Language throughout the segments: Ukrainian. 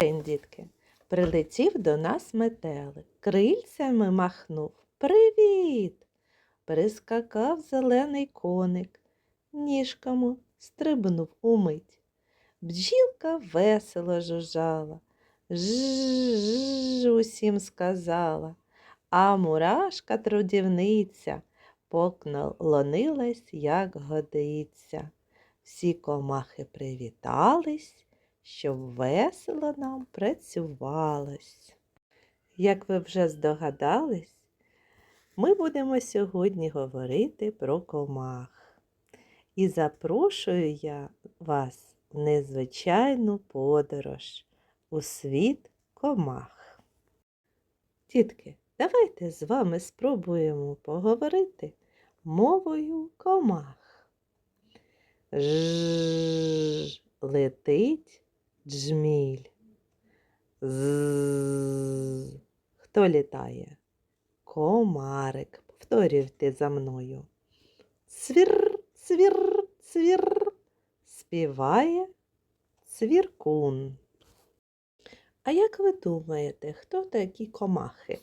День, дітки. Прилетів до нас метелик, крильцями махнув. Привіт! Прискакав зелений коник, ніжками стрибнув умить. Бджілка весело жужжала, ж усім сказала, а мурашка трудівниця поклонилась, як годиться. Всі комахи привітались, щоб весело нам працювалось. Як ви вже здогадались, ми будемо сьогодні говорити про комах. І запрошую я вас в незвичайну подорож у світ комах. Тітки, давайте з вами спробуємо поговорити мовою комах. Ж летить джміль. З. Хто літає? Комарик. Повторюйте за мною. Цвір, цвір, цвір. Співає цвіркун. А як ви думаєте, хто такі комахи?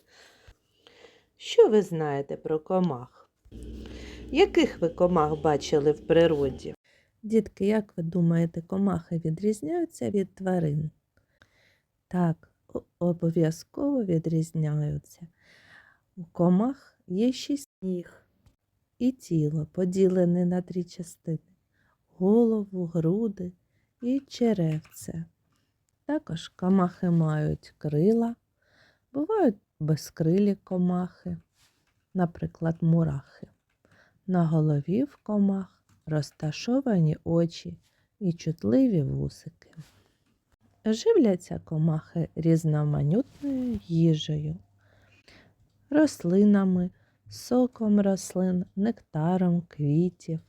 Що ви знаєте про комах? Яких ви комах бачили в природі? Дітки, як ви думаєте, комахи відрізняються від тварин? Так, обов'язково відрізняються. У комах є шість ніг і тіло поділене на три частини голову, груди і черевце. Також комахи мають крила, бувають безкрилі комахи, наприклад, мурахи. На голові в комах розташовані очі і чутливі вусики. Живляться комахи різноманітною їжею, рослинами, соком рослин, нектаром квітів,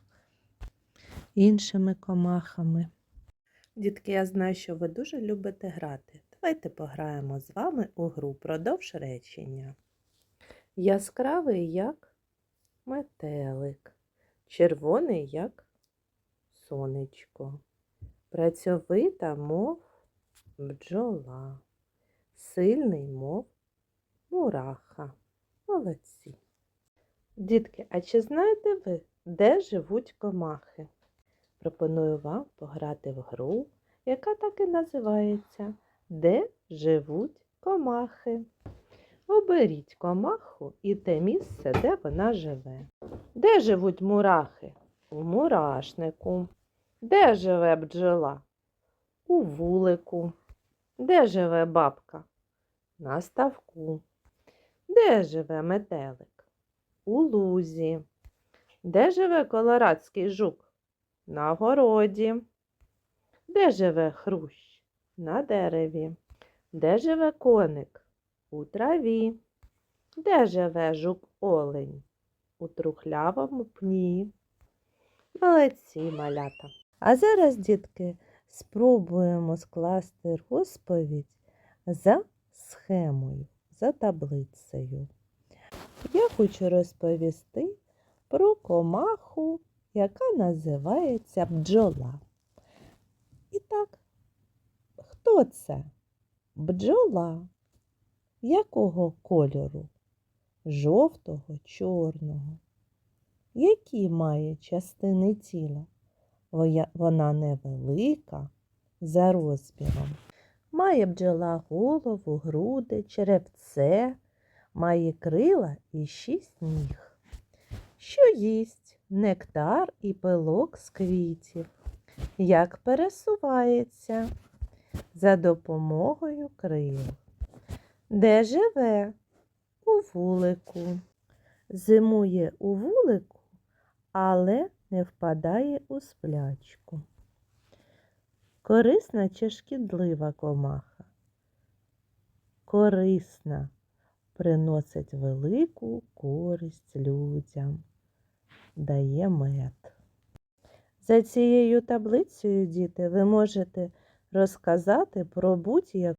іншими комахами. Дітки, я знаю, що ви дуже любите грати. Давайте пограємо з вами у гру продовж речення. Яскравий як метелик, червоний як сонечко, працьовита, мов бджола, сильний, мов мураха. Молодці. Дітки, а чи знаєте ви, де живуть комахи? Пропоную вам пограти в гру, яка так і називається Де живуть комахи. Оберіть комаху і те місце, де вона живе. Де живуть мурахи? У мурашнику. Де живе бджола? У вулику. Де живе бабка? На ставку. Де живе метелик? У лузі. Де живе колорадський жук? На городі. Де живе хрущ? На дереві. Де живе коник? У траві. Де живе жук олень? У трухлявому пні. Молодці, малята. А зараз, дітки, спробуємо скласти розповідь за схемою, за таблицею. Я хочу розповісти про комаху, яка називається бджола. І так, хто це? Бджола. Якого кольору? Жовтого, чорного. Які має частини тіла? Вона невелика за розміром. Має бджола голову, груди, черевце, має крила і шість ніг. Що їсть нектар і пилок з квітів. Як пересувається за допомогою крил. Де живе? У вулику. Зимує у вулику, але не впадає у сплячку. Корисна чи шкідлива комаха? Корисна приносить велику користь людям, дає мед. За цією таблицею, діти, ви можете розказати про будь-яку